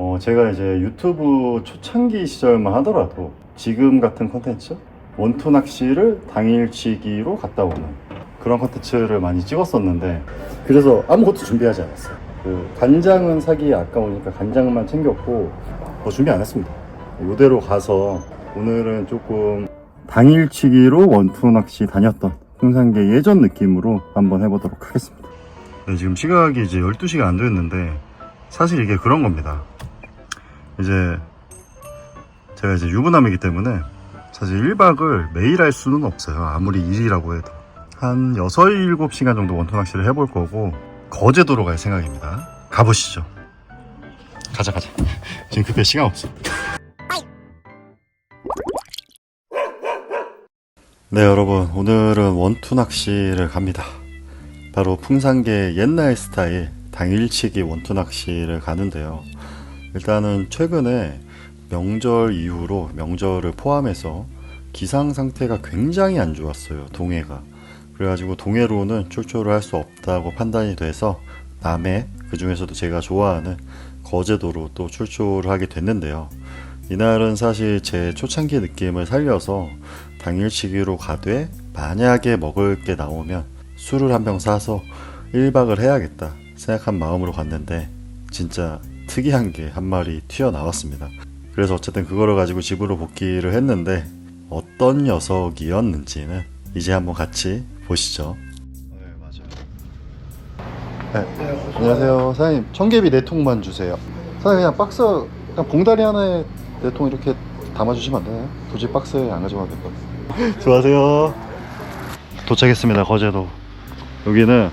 어, 제가 이제 유튜브 초창기 시절만 하더라도 지금 같은 컨텐츠 원투 낚시를 당일치기로 갔다 오는 그런 컨텐츠를 많이 찍었었는데 그래서 아무것도 준비하지 않았어요. 그 간장은 사기 아까우니까 간장만 챙겼고 뭐 준비 안 했습니다. 이대로 가서 오늘은 조금 당일치기로 원투 낚시 다녔던 풍산계 예전 느낌으로 한번 해보도록 하겠습니다. 네, 지금 시각이 이제 12시가 안 됐는데 사실 이게 그런 겁니다. 이제 제가 이제 유부남이기 때문에 사실 1박을 매일 할 수는 없어요. 아무리 일이라고 해도. 한 6, 7시간 정도 원투 낚시를 해볼 거고 거제도로 갈 생각입니다. 가보시죠. 가자 가자. 지금 급해 시간 없어. 네 여러분 오늘은 원투 낚시를 갑니다. 바로 풍산계 옛날 스타일 당일치기 원투 낚시를 가는데요. 일단은 최근에 명절 이후로 명절을 포함해서 기상 상태가 굉장히 안 좋았어요. 동해가. 그래가지고 동해로는 출조를 할 수 없다고 판단이 돼서 남해 그 중에서도 제가 좋아하는 거제도로 또 출조를 하게 됐는데요. 이날은 사실 제 초창기 느낌을 살려서 당일치기로 가되 만약에 먹을 게 나오면 술을 한 병 사서 1박을 해야겠다 생각한 마음으로 갔는데 진짜 특이한 게 한 마리 튀어나왔습니다. 그래서 어쨌든 그거를 가지고 집으로 복귀를 했는데 어떤 녀석이었는지는 이제 한번 같이 보시죠. 네, 맞아요. 네, 안녕하세요. 사장님, 청개비 네 통만 주세요. 사장님, 그냥 박스, 그냥 봉다리 하나에 네통 이렇게 담아주시면 안 되나요? 굳이 박스에 안 가져가도 될 것 같아요. 수고하세요. 도착했습니다, 거제도. 여기는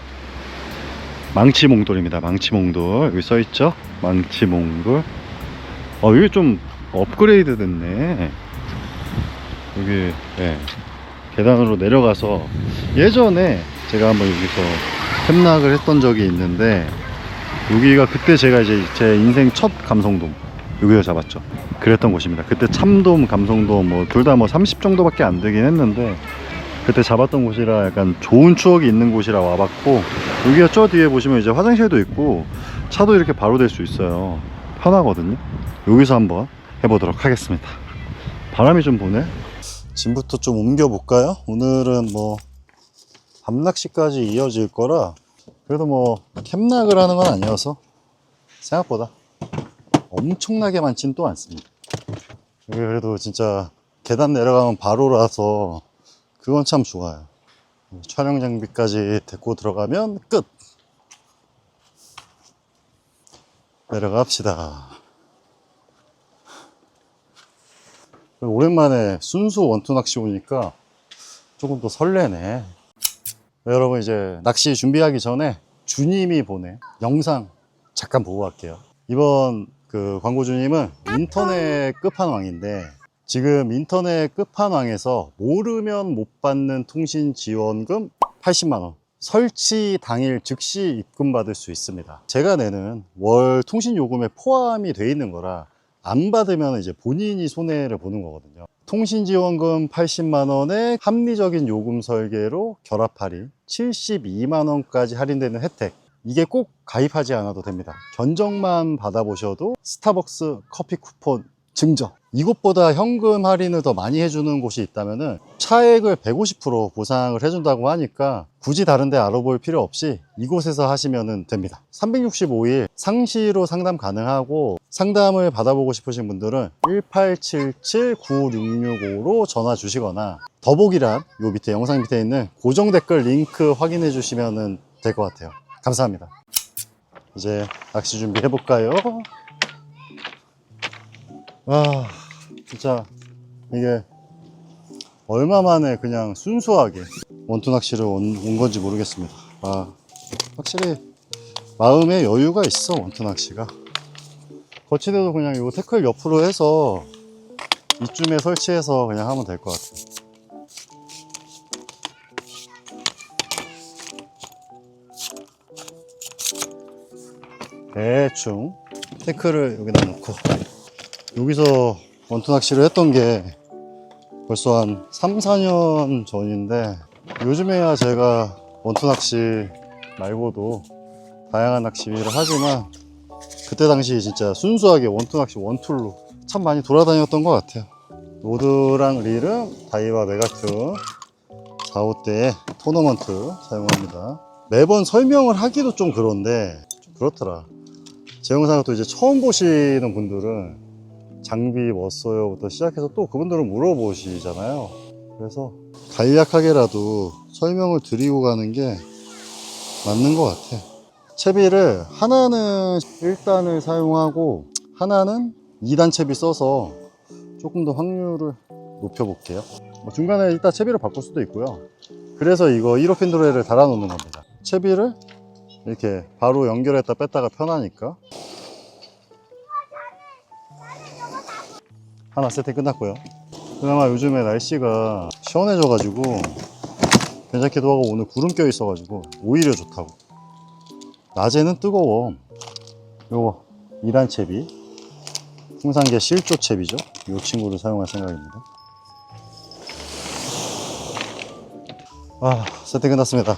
망치몽돌입니다. 망치몽돌. 여기 써있죠? 망치몽돌. 어, 여기 좀 업그레이드 됐네. 여기, 예. 계단으로 내려가서 예전에 제가 한번 여기서 템락을 했던 적이 있는데 여기가 그때 제가 이제 제 인생 첫 감성돔 여기서 잡았죠. 그랬던 곳입니다. 그때 참돔, 감성돔 뭐 둘 다 뭐 30 정도밖에 안 되긴 했는데 그때 잡았던 곳이라 약간 좋은 추억이 있는 곳이라 와봤고 여기가 저 뒤에 보시면 이제 화장실도 있고 차도 이렇게 바로 될 수 있어요. 편하거든요. 여기서 한번 해보도록 하겠습니다. 바람이 좀 부네. 짐부터 좀 옮겨 볼까요? 오늘은 뭐 밤낚시까지 이어질 거라 그래도 뭐 캠락을 하는 건 아니어서 생각보다 엄청나게 많진 또 않습니다. 여기 그래도 진짜 계단 내려가면 바로라서 그건 참 좋아요. 촬영 장비까지 데리고 들어가면 끝! 내려갑시다. 오랜만에 순수 원투 낚시 오니까 조금 더 설레네. 네, 여러분 이제 낚시 준비하기 전에 주님이 보내 영상 잠깐 보고 갈게요. 이번 그 광고주님은 인터넷 끝판왕인데 지금 인터넷 끝판왕에서 모르면 못 받는 통신 지원금 80만 원. 설치 당일 즉시 입금 받을 수 있습니다. 제가 내는 월 통신 요금에 포함이 돼 있는 거라 안 받으면 이제 본인이 손해를 보는 거거든요. 통신 지원금 80만 원에 합리적인 요금 설계로 결합 할인 72만 원까지 할인되는 혜택. 이게 꼭 가입하지 않아도 됩니다. 견적만 받아보셔도 스타벅스 커피 쿠폰 증정. 이것보다 현금 할인을 더 많이 해주는 곳이 있다면 차액을 150% 보상을 해준다고 하니까 굳이 다른 데 알아볼 필요 없이 이곳에서 하시면 됩니다. 365일 상시로 상담 가능하고 상담을 받아보고 싶으신 분들은 1877-9665로 전화 주시거나 더보기란 요 밑에 영상 밑에 있는 고정 댓글 링크 확인해 주시면 될 것 같아요. 감사합니다. 이제 낚시 준비해 볼까요? 와 진짜 이게 얼마 만에 그냥 순수하게 원투 낚시를 온, 온 건지 모르겠습니다. 와 확실히 마음에 여유가 있어 원투 낚시가. 거치대도 그냥 요 태클 옆으로 해서 이쯤에 설치해서 그냥 하면 될 것 같아요. 대충 태클을 여기다 놓고 여기서 원투 낚시를 했던 게 벌써 한 3, 4년 전인데 요즘에야 제가 원투 낚시 말고도 다양한 낚시를 하지만 그때 당시 진짜 순수하게 원투 낚시 원툴로 참 많이 돌아다녔던 것 같아요. 로드랑 릴은 다이와 메가큐 4호대 토너먼트 사용합니다. 매번 설명을 하기도 좀 그런데 좀 그렇더라. 제 영상을 또 이제 처음 보시는 분들은 장비 뭐 써요부터 시작해서 또 그분들은 물어보시잖아요. 그래서 간략하게라도 설명을 드리고 가는 게 맞는 것 같아. 채비를 하나는 1단을 사용하고 하나는 2단 채비 써서 조금 더 확률을 높여볼게요. 뭐 중간에 이따 채비를 바꿀 수도 있고요. 그래서 이거 1호 핀드레를 달아놓는 겁니다. 채비를 이렇게 바로 연결했다 뺐다가 편하니까. 하나 세팅 끝났고요. 그나마 요즘에 날씨가 시원해져 가지고 괜찮기도 하고 오늘 구름 껴 있어 가지고 오히려 좋다고. 낮에는 뜨거워. 요거 2단 채비. 풍산계 실조 채비죠. 이 친구를 사용할 생각입니다. 아, 세팅 끝났습니다.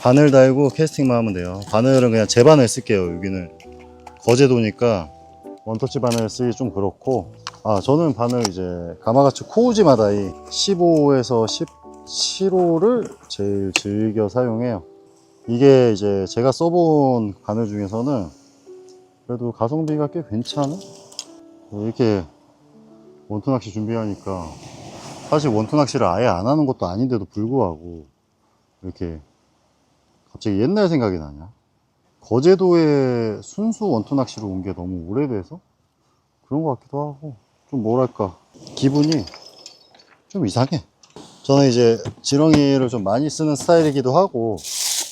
바늘 달고 캐스팅만 하면 돼요. 바늘은 그냥 제 바늘 쓸게요. 여기는 거제도니까 원터치 바늘 쓰기 좀 그렇고 아 저는 바늘 이제 가마가츠 코우지 마다이 15에서 17호를 제일 즐겨 사용해요. 이게 이제 제가 써본 바늘 중에서는 그래도 가성비가 꽤 괜찮은 이렇게 원투 낚시 준비하니까 사실 원투 낚시를 아예 안 하는 것도 아닌데도 불구하고 이렇게 갑자기 옛날 생각이 나냐? 거제도에 순수 원투 낚시로 온 게 너무 오래돼서 그런 것 같기도 하고 좀 뭐랄까 기분이 좀 이상해. 저는 이제 지렁이를 좀 많이 쓰는 스타일이기도 하고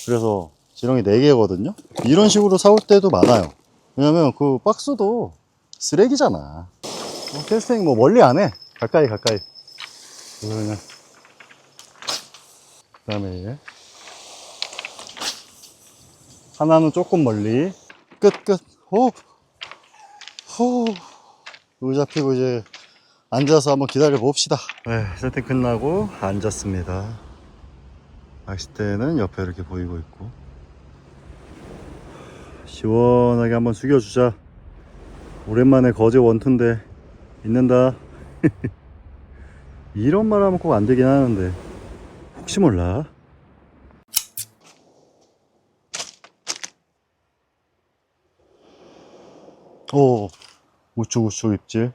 그래서 지렁이 4개거든요. 이런 식으로 사올 때도 많아요. 왜냐면 그 박스도 쓰레기잖아. 어, 캐스팅 뭐 멀리 안해. 가까이 가까이. 그러면. 그 다음에 얘 하나는 조금 멀리. 끝끝. 호! 호. 의자 피고 이제 앉아서 한번 기다려 봅시다. 네 세팅 끝나고 앉았습니다. 낚싯대는 옆에 이렇게 보이고 있고. 시원하게 한번 숙여주자. 오랜만에 거제 원투인데 있는다. 이런 말 하면 꼭 안 되긴 하는데. 혹시 몰라? 오 우측 우측 입질.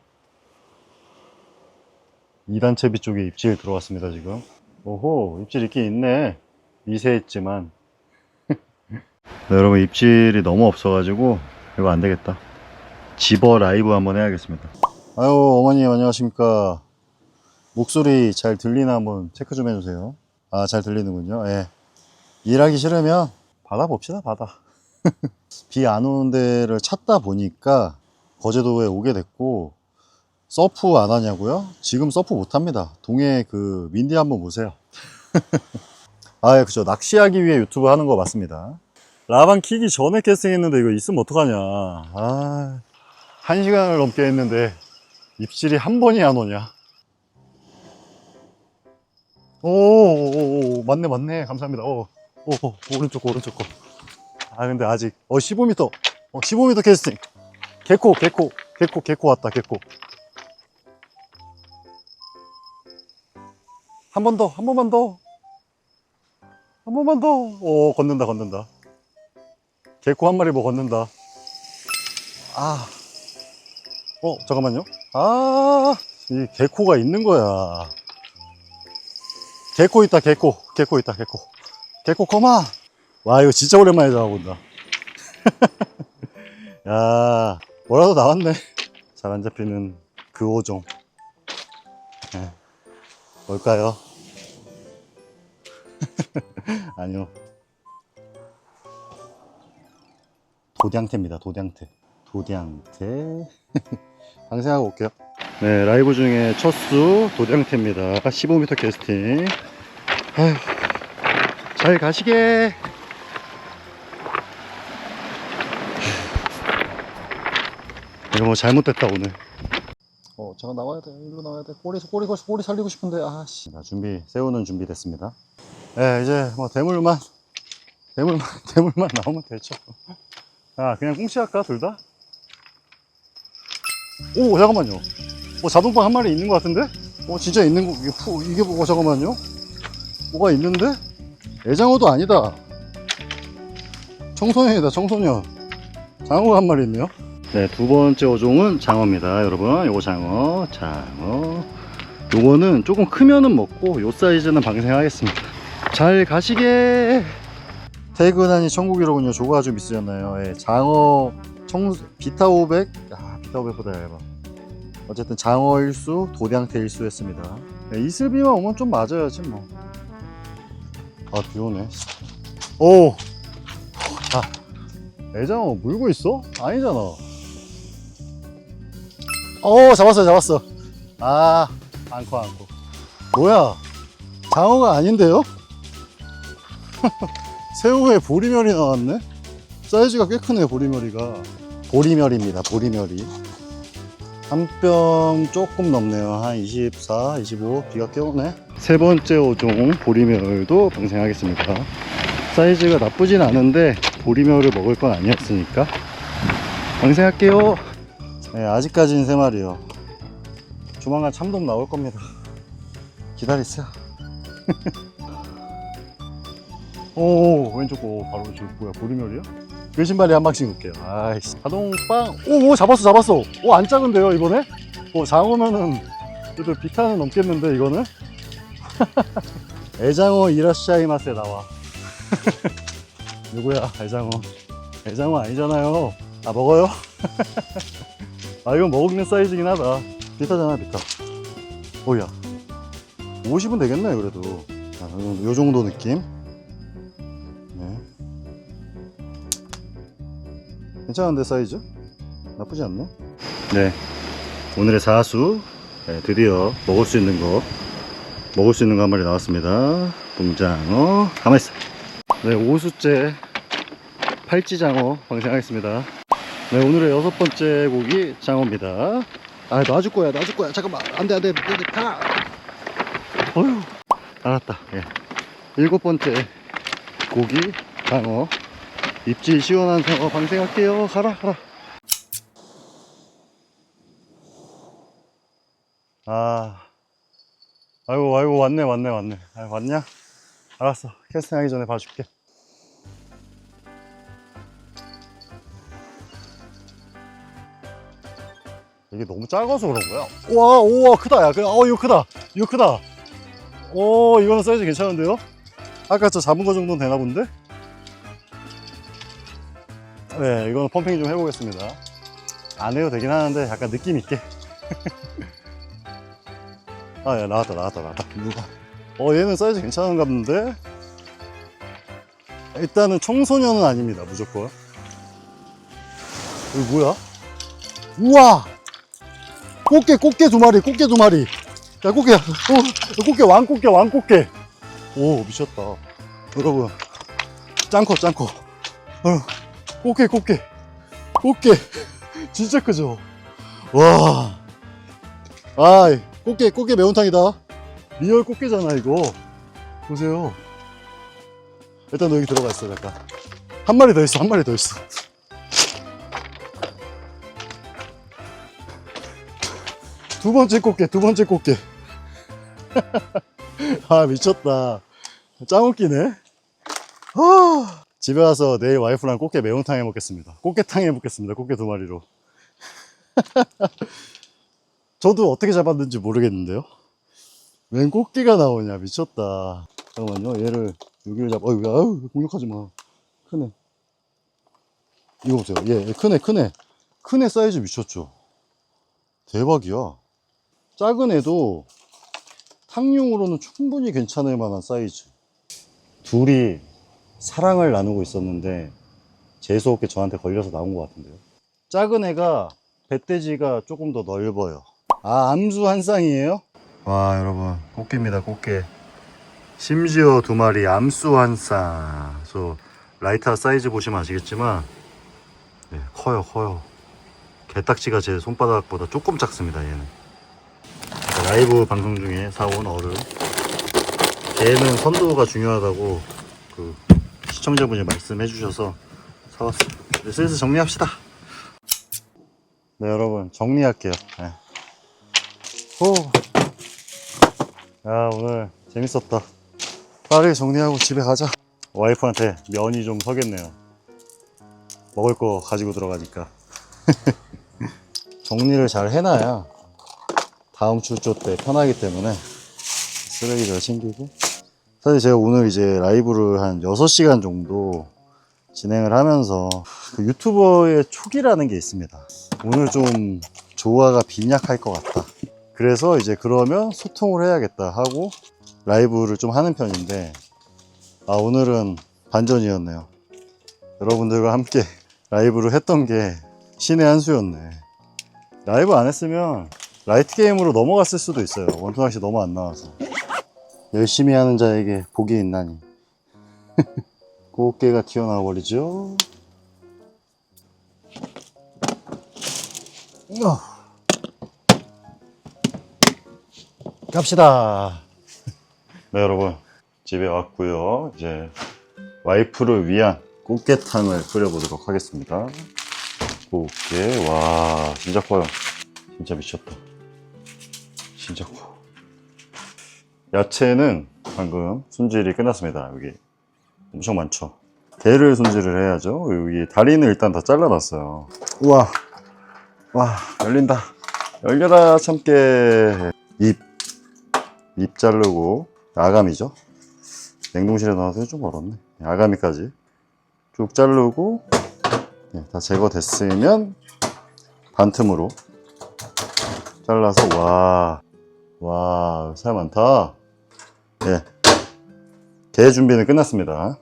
2단 채비 쪽에 입질 들어왔습니다 지금. 오호 입질 있긴 있네. 미세했지만. 네, 여러분 입질이 너무 없어가지고 이거 안 되겠다. 집어 라이브 한번 해야겠습니다. 아유 어머니 안녕하십니까. 목소리 잘 들리나 한번 체크 좀 해주세요. 아 잘 들리는군요. 예. 일하기 싫으면 받아봅시다 받아. 비안 오는 데를 찾다 보니까 거제도에 오게 됐고 서프 안 하냐고요? 지금 서프 못 합니다 동해 그 윈디 한번 보세요 아, 예, 그죠. 낚시하기 위해 유튜브 하는 거 맞습니다. 라방 키기 전에 캐스팅했는데 이거 있으면 어떡하냐. 아, 한 시간을 넘게 했는데 입질이 한 번이 안 오냐. 오, 오, 오, 오, 맞네, 맞네. 감사합니다. 오, 오, 오, 오른쪽 거, 오른쪽 거. 아, 근데 아직, 어, 15m. 어, 15m 캐스팅. 개코, 개코, 개코, 개코 왔다, 개코. 한 번 더, 한 번만 더. 한 번만 더. 오, 걷는다, 걷는다. 개코 한 마리 뭐 걷는다. 아. 어, 잠깐만요. 아, 이 개코가 있는 거야. 개코 있다, 개코. 개코 있다, 개코. 개코 커마. 와, 이거 진짜 오랜만에 잡아본다. 야, 뭐라도 나왔네. 잘 안 잡히는 그 오종. 예. 뭘까요? 아니요. 도량태입니다. 도량태. 도량태. 방생하고 올게요. 네, 라이브 중에 첫 수 도량태입니다. 15m 캐스팅. 아휴, 잘 가시게. 뭐 잘못됐다 오늘. 어, 잠깐 나와야 돼. 일로 나와야 돼. 꼬리, 꼬리, 꼬리 살리고 싶은데, 아씨. 자, 준비, 세우는 준비 됐습니다. 예, 이제 뭐 대물만, 대물만, 대물만 나오면 되죠. 자, 그냥 꽁치 할까, 둘 다? 오, 잠깐만요. 뭐 자동빵 한 마리 있는 것 같은데? 어, 진짜 있는 거, 이게, 푸, 이게 뭐가, 잠깐만요. 뭐가 있는데? 애장어도 아니다. 청소년이다, 청소년. 장어가 한 마리 있네요. 네, 두 번째 어종은 장어입니다, 여러분. 요거 장어, 장어. 요거는 조금 크면은 먹고, 요 사이즈는 방생하겠습니다. 잘 가시게! 태그단이 천국이로군요. 조가 아주 미쓰였나요? 예, 장어 청 비타 500, 아 비타 500보다 얇아. 어쨌든 장어 일수, 도량태 일수였습니다. 예, 이슬비만 오면 좀 맞아야지 뭐. 아 비 오네. 오, 자 애장어 물고 있어? 아니잖아. 어 잡았어 잡았어. 아 안커 안커. 뭐야? 장어가 아닌데요? 새우에 보리멸이 나왔네? 사이즈가 꽤 크네 보리멸이가 보리멸입니다 보리멸이 한뼘 조금 넘네요 한 24, 25 비가 꽤 오네 세 번째 어종 보리멸도 방생하겠습니다 사이즈가 나쁘진 않은데 보리멸을 먹을 건 아니었으니까 방생할게요 네, 아직까지는 세 마리요. 조만간 참돔 나올 겁니다. 기다리세요. 오 왼쪽 거 바로 저 뭐야 보리멸이야? 그 신발에 한 방씩 넣을게요. 아이씨. 자동빵. 오 오 잡았어 잡았어. 오 안 작은데요 이번에? 오 장어면은 그래도 비타는 넘겠는데 이거는? 애장어 이라샤이 맛에 나와. 누구야 애장어? 애장어 아니잖아요. 아 먹어요? 아 이건 먹는 사이즈긴 하다 비타잖아 비타 오야 50은 되겠네 그래도 아, 요, 요 정도 느낌 네. 괜찮은데 사이즈? 나쁘지 않네. 네. 오늘의 사수 네, 드디어 먹을 수 있는 거 먹을 수 있는 거 한 마리 나왔습니다. 붕장어 가만 있어. 네, 오수째 팔찌장어 방생하겠습니다. 네, 오늘의 여섯 번째 고기 장어입니다. 아, 놔줄 거야, 놔줄 거야. 잠깐만, 안 돼, 안 돼, 안 돼, 가. 어휴, 알았다. 예. 일곱 번째 고기, 장어, 입질 시원한 장어 방생할게요. 가라, 가라. 아, 아이고, 아이고, 왔네, 왔네, 왔네. 아, 왔냐? 알았어. 캐스팅 하기 전에 봐줄게. 이게 너무 작아서 그런 거야. 우와, 우와, 크다. 야, 그, 어, 이거 크다. 이거 크다. 오, 이거는 사이즈 괜찮은데요? 아까 저 잡은 거 정도는 되나 본데? 네, 이거는 펌핑 좀 해보겠습니다. 안 해도 되긴 하는데 약간 느낌 있게. 아, 야, 나왔다, 나왔다, 나왔다. 누가? 어, 얘는 사이즈 괜찮은가 본데? 일단은 청소년은 아닙니다, 무조건. 이거 뭐야? 우와! 꽃게, 꽃게 두 마리, 꽃게 두 마리. 야, 꽃게, 어, 꽃게, 왕꽃게, 왕꽃게. 오, 미쳤다. 여러분, 짱커, 짱커. 어, 꽃게, 꽃게. 꽃게. 진짜 크죠? 와. 아, 꽃게, 꽃게 매운탕이다. 리얼 꽃게잖아, 이거. 보세요. 일단 너 여기 들어가 있어, 잠깐. 한 마리 더 있어, 한 마리 더 있어. 두 번째 꽃게, 두 번째 꽃게. 아, 미쳤다. 짱 웃기네. 아, 집에 와서 내일 와이프랑 꽃게 매운탕 해 먹겠습니다. 꽃게탕 해 먹겠습니다. 꽃게 두 마리로. 저도 어떻게 잡았는지 모르겠는데요. 웬 꽃게가 나오냐. 미쳤다. 잠깐만요. 얘를 여기를 잡, 어이구, 아유, 공격하지 마. 크네. 이거 보세요. 얘, 얘 크네, 크네. 크네 사이즈 미쳤죠. 대박이야. 작은 애도 탕용으로는 충분히 괜찮을 만한 사이즈. 둘이 사랑을 나누고 있었는데 재수없게 저한테 걸려서 나온 것 같은데요. 작은 애가 배돼지가 조금 더 넓어요. 아 암수 한 쌍이에요? 와 여러분 꽃게입니다 꽃게. 심지어 두 마리 암수 한 쌍. 저 라이터 사이즈 보시면 아시겠지만 네, 커요 커요. 개딱지가 제 손바닥보다 조금 작습니다 얘는. 라이브 방송 중에 사온 어른. 개는 선도가 중요하다고 그 시청자분이 말씀해 주셔서 사왔어요. 이제 슬슬 정리합시다. 네, 여러분, 정리할게요. 네. 호. 야, 오늘 재밌었다. 빨리 정리하고 집에 가자. 와이프한테 면이 좀 서겠네요. 먹을 거 가지고 들어가니까. 정리를 잘 해놔야 다음 출조 때 편하기 때문에 쓰레기를 챙기고. 사실 제가 오늘 이제 라이브를 한 6시간 정도 진행을 하면서 그 유튜버의 촉이라는 게 있습니다. 오늘 좀 조화가 빈약할 것 같다. 그래서 이제 그러면 소통을 해야겠다 하고 라이브를 좀 하는 편인데 아 오늘은 반전이었네요. 여러분들과 함께 라이브를 했던 게 신의 한 수였네. 라이브 안 했으면 라이트 게임으로 넘어갔을 수도 있어요. 원투 낚시 너무 안 나와서. 열심히 하는 자에게 복이 있나니. 꽃게가 튀어나와 버리죠. 어. 갑시다. 네, 여러분. 집에 왔고요. 이제 와이프를 위한 꽃게탕을 끓여보도록 하겠습니다. 꽃게, 와, 진짜 커요. 진짜 미쳤다. 진짜 커. 야채는 방금 손질이 끝났습니다. 여기 엄청 많죠. 게를 손질을 해야죠. 여기 다리는 일단 다 잘라놨어요. 우와, 와 열린다. 열려라 참깨. 잎, 잎 자르고 아가미죠. 냉동실에 넣어서 좀 멀었네. 아가미까지 쭉 자르고 네, 다 제거됐으면 반틈으로 잘라서 와, 와, 살 많다. 예. 게 준비는 끝났습니다.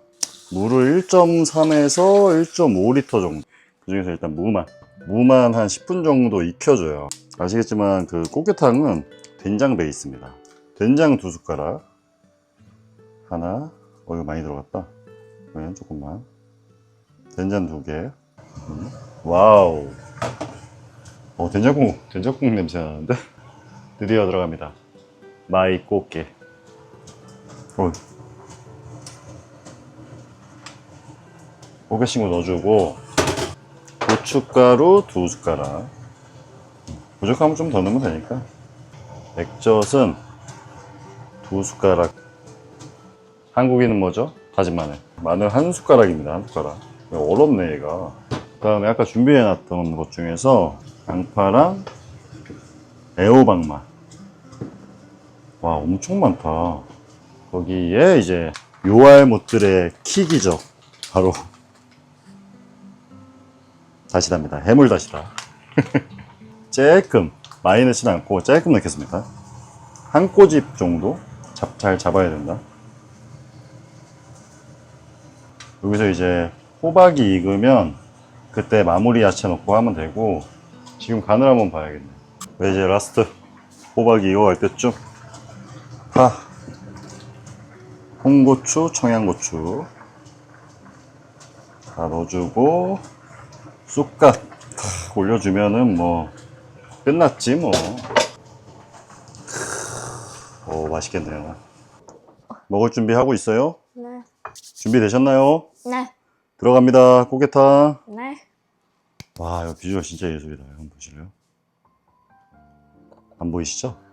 물을 1.3에서 1.5리터 정도. 그 중에서 일단 무만. 무만 한 10분 정도 익혀줘요. 아시겠지만 그 꽃게탕은 된장 베이스입니다. 된장 두 숟가락. 하나. 어, 이거 많이 들어갔다. 그러면 조금만. 된장 두 개. 음. 와우. 어, 된장국, 된장국 냄새 나는데? 드디어 들어갑니다. 마이 꽃게. 어. 꽃게 친구 넣어주고, 고춧가루 두 숟가락. 부족하면 좀 더 넣으면 되니까. 액젓은 두 숟가락. 한국인은 뭐죠? 다진 마늘. 마늘 한 숟가락입니다. 한 숟가락. 어렵네, 얘가. 그 다음에 아까 준비해놨던 것 중에서 양파랑 애호박맛. 와, 엄청 많다. 거기에 이제 요알못들의 킥이죠. 바로 다시다입니다. 해물 다시다. 조금 많이 넣지는 않고 조금 넣겠습니다. 한 꼬집 정도 잡, 잘 잡아야 된다. 여기서 이제 호박이 익으면 그때 마무리 야채 넣고 하면 되고 지금 간을 한번 봐야겠네. 네, 이제 라스트 호박이 익어갈 때쯤 파, 홍고추, 청양고추 다 넣어주고 쑥갓 탁 올려주면은 뭐 끝났지 뭐. 오 맛있겠네요. 먹을 준비 하고 있어요? 네, 준비 되셨나요? 네, 들어갑니다. 꽃게탕. 네. 와, 이거 비주얼 진짜 예술이다. 한번 보실래요? 안 보이시죠?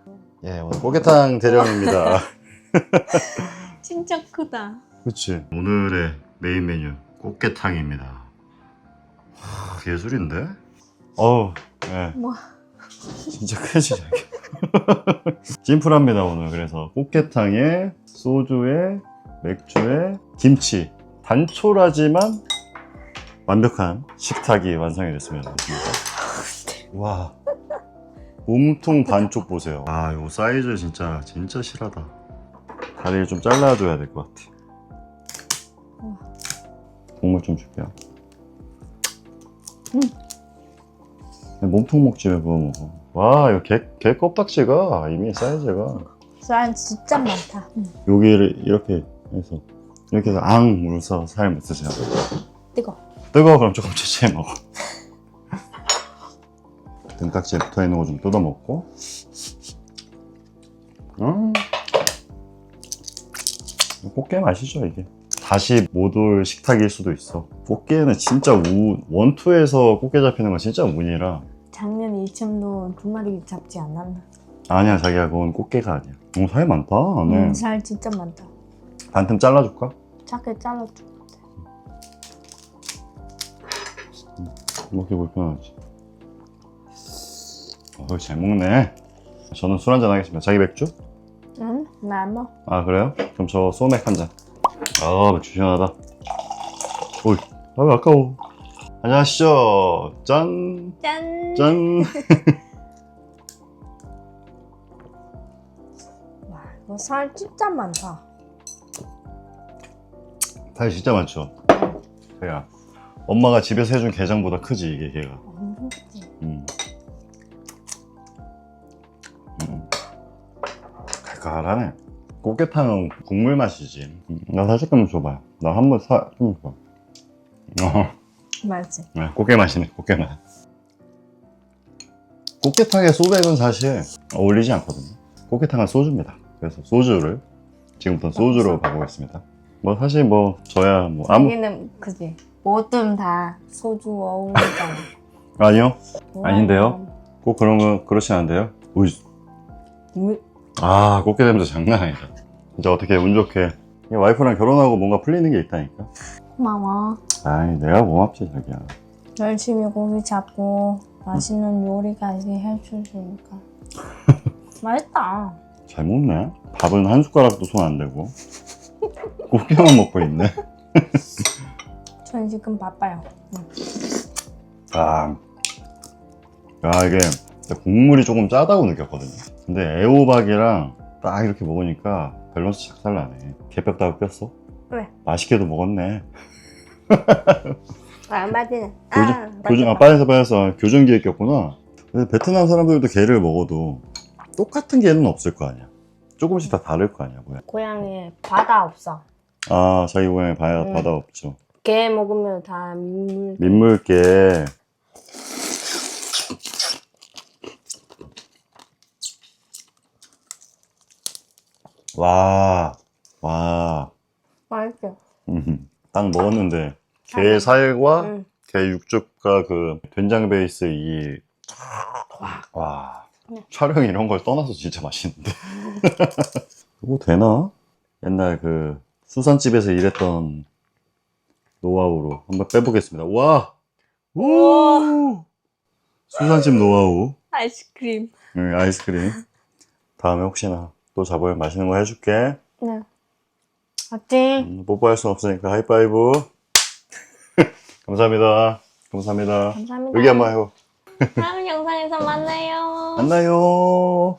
예, 오늘 꽃게탕 대령입니다. 진짜 크다. 그치. 오늘의 메인 메뉴, 꽃게탕입니다. 하, 예술인데? 어우, 예. 뭐. 진짜 크지, 자기. 심플합니다, 오늘. 그래서 꽃게탕에 소주에 맥주에 김치. 단촐하지만 완벽한 식탁이 완성이 됐으면 좋겠습니다. 와. 몸통 반쪽 보세요. 아, 요 사이즈 진짜, 진짜 실하다. 다리를 좀 잘라줘야 될 것 같아. 국물 좀 줄게요. 음. 몸통 먹지 왜 그거 먹어. 와, 이거 개, 개 껍딱지가 이미 사이즈가. 살 진짜 많다. 음, 여기를 이렇게 해서, 이렇게 해서 앙 물어서 살 묻으세요. 뜨거. 뜨거워 그럼 조금 채채 먹어. 등깍지에 붙어 있는 거 좀 뜯어 먹고. 음. 꽃게 맛이죠 이게. 다시 못 올 식탁일 수도 있어. 꽃게는 진짜 우, 원투에서 꽃게 잡히는 건 진짜 운이라. 작년 2층도 두 마리 잡지 않았나? 아니야, 자기야, 그건 꽃게가 아니야. 오, 살 많다, 안에. 음, 살 진짜 많다. 반틈 잘라줄까? 작게 잘라줘. 먹기 불편하지. 어, 잘 먹네. 저는 술 한잔 하겠습니다. 자기 맥주? 응? 나안 먹어. 아, 그래요? 그럼 저 소맥 한 잔. 아, 맥주 시원하다. 오이, 아, 아까워. 안녕하시죠. 짠, 짠! 짠. 와, 이거 살 진짜 많다. 살 진짜 많죠? 그야 엄마가 집에서 해준 게장보다 크지, 이게 걔가. 칼칼하네. 꽃게탕은 국물 맛이지. 음, 나 살짝 좀 줘봐요. 나 한 번 사, 좀 줘봐. 어, 맛있지? 네, 꽃게 맛이네, 꽃게 맛. 꽃게탕에 소백은 사실 어울리지 않거든요. 꽃게탕은 소주입니다. 그래서 소주를, 지금부터 소주로 바꾸겠습니다. 뭐, 사실 뭐, 저야 뭐, 아무, 자기는 그지? 뭐든 다 소주 어울리잖아. 아니요. 아닌데요? 꼭 그런 거, 그렇지 않은데요? 오이, 물, 아, 꽃게 냄새 장난 아니다. 진짜 어떻게 운 좋게. 와이프랑 결혼하고 뭔가 풀리는 게 있다니까. 고마워. 아이, 내가 고맙지, 자기야. 열심히 고기 잡고 맛있는 요리까지 해주시니까. 맛있다. 잘 먹네. 밥은 한 숟가락도 손 안 대고. 꽃게만 먹고 있네. 전 지금 바빠요. 아, 아 이게 국물이 조금 짜다고 느꼈거든요. 근데 애호박이랑 딱 이렇게 먹으니까 밸런스 착살나네. 개뼈 따고 꼈어? 왜? 맛있게도 먹었네. 아, 맞네. 교정, 교정, 아, 빠져서 빠져서 교정기에 꼈구나. 근데 베트남 사람들도 게를 먹어도 똑같은 게는 없을 거 아니야. 조금씩 다 다를 거 아니야, 뭐야. 고향에 바다 없어. 아, 자기 고향에 바다, 응. 바다 없죠. 게 먹으면 다 민물. 민물게. 와, 와. 맛있죠? 음, 딱 먹었는데, 게 살과 응. 게 육즙과 그 된장 베이스 이, 와. 네. 촬영 이런 걸 떠나서 진짜 맛있는데. 이거 되나? 옛날 그 수산집에서 일했던 노하우로 한번 빼보겠습니다. 와! 우! 수산집 노하우. 아이스크림. 응, 아이스크림. 다음에 혹시나 또 잡으면 맛있는 거 해줄게. 네. 맞지? 음, 뽀뽀할 순 없으니까 하이파이브. 감사합니다. 감사합니다. 감사합니다. 여기 한번 해요. 다음 영상에서 만나요. 만나요.